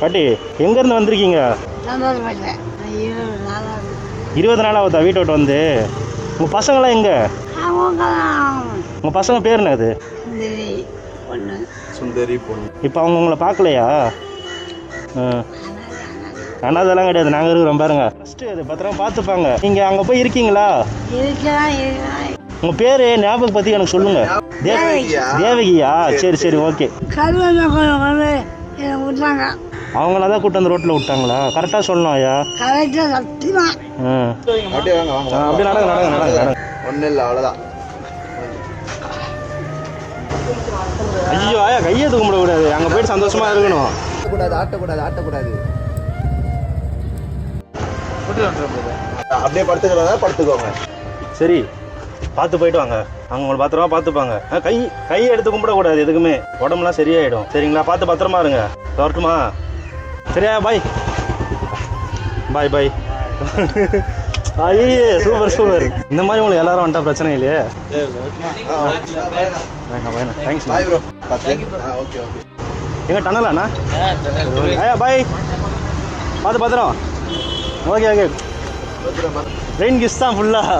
பாட்டி எங்கேருந்து வந்திருக்கீங்க? இருபது நாள் ஆகுதா வீட்டை விட்டு வந்து? உங்கள் பசங்களாம் எங்கே? உங்கள் பசங்க பேர் சுந்தரி பொண்ணு. இப்போ அவங்க உங்களை பார்க்கலையா? ஆ. அனாதெல்லாம் கிடையாது நாங்கள் இருக்கிறோம் பாருங்க. ஃபஸ்ட்டு அது பத்திரமா பார்த்துப்பாங்க. நீங்கள் அங்கே போய் இருக்கீங்களா? உங்கள் பேர் ஞாபகம் பற்றி எனக்கு சொல்லுங்கள் தே தேவகியா? சரி சரி ஓகே. என்னை விட்டாங்க. அவங்கள தான் கூட்டு வந்து ரோட்டில் விட்டாங்களா? கரெக்டாக சொல்லணும் ஐயா. அப்படியே வாங்க வாங்க ஆ, அப்படியே நடங்க நடங்க நடங்க நடங்க. ஒன்றும் இல்லை அவ்வளோதான் ஐயோ ஆயா கையை தூக்க முடியக்கூடாது. அங்கே போயிட்டு சந்தோஷமா இருக்கணும். ஆட்டக்கூடாது ஆட்டக்கூடாது ஆட்டக்கூடாது. அப்படியே படுத்துக்கிறதா? படுத்துக்கோங்க. சரி பார்த்து போயிட்டு வாங்க. அவங்க உங்களை பத்திரமா பார்த்துப்பாங்க. கை கையை எடுத்து கும்பிடக்கூடாது எதுக்குமே. உடம்புலாம் சரியாயிடும். சரிங்களா? பார்த்து பத்திரமா இருங்க. வரட்டுமா? சரியா பாய் பாய் பாய் ஐயே சூப்பர் சூப்பர் இந்த மாதிரி உங்களுக்கு எல்லாரும் வந்துட்டா பிரச்சனை இல்லையே. தேங்க்ஸ் ஓகே எங்க டனலாண்ணா ஐயா பாய் பார்த்து பத்திரம். ஓகே ஓகே ரெயின் கிஸ் தான் ஃபுல்லாக